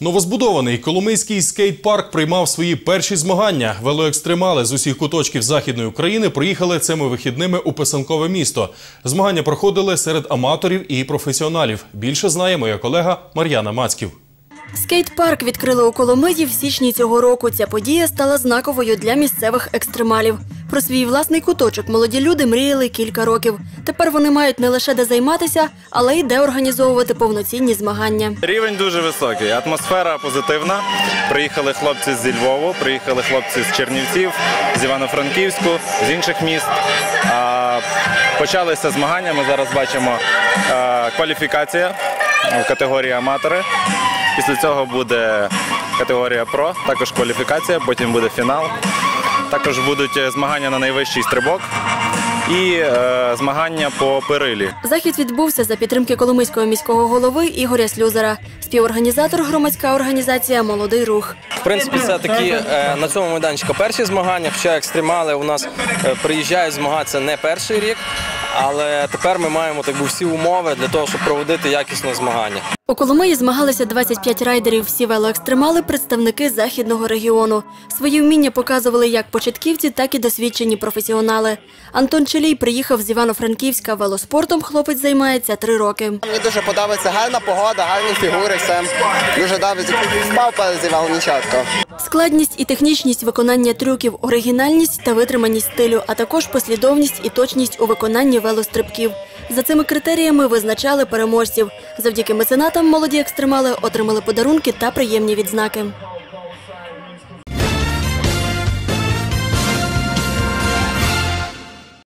Новозбудований Коломийський скейт-парк приймав свої перші змагання. Велоекстремали з усіх куточків західної України приїхали цими вихідними у писанкове місто. Змагання проходили серед аматорів і професіоналів. Більше знає моя колега Мар'яна Мацьків. Скейт-парк відкрили у Коломиї в січні цього року. Ця подія стала знаковою для місцевих екстремалів. Про свій власний куточок молоді люди мріяли кілька років. Тепер вони мають не лише де займатися, але й де організовувати повноцінні змагання. Рівень дуже високий, атмосфера позитивна. Приїхали хлопці зі Львову, приїхали хлопці з Чернівців, з Івано-Франківську, з інших міст. Почалися змагання. Ми зараз бачимо кваліфікація в категорії аматори. Після цього буде категорія Про, також кваліфікація, потім буде фінал. Також будуть е, змагання на найвищий стрибок і е, змагання по перилі. Захід відбувся за підтримки Коломийського міського голови Ігоря Слюзера. Співорганізатор громадська організація Молодий рух. В принципі, це такі е, на цьому майданчику перші змагання. Хоча екстремали у нас е, приїжджають змагатися не перший рік, але тепер ми маємо так би, всі умови для того, щоб проводити якісне змагання. У Коломиї змагалися 25 райдерів. Всі велоекстремали – представники західного регіону. Свої вміння показували як початківці, так і досвідчені професіонали. Антон Челій приїхав з Івано-Франківська. Велоспортом хлопець займається три роки. Мені дуже подобається гарна погода, гарні фігури, все. Дуже добре впав перезівав нічатко. Складність і технічність виконання трюків, оригінальність та витриманість стилю, а також послідовність і точність у виконанні велострибків. За цими критеріями визначали переможців. Завдяки меценатам молоді екстремали отримали подарунки та приємні відзнаки.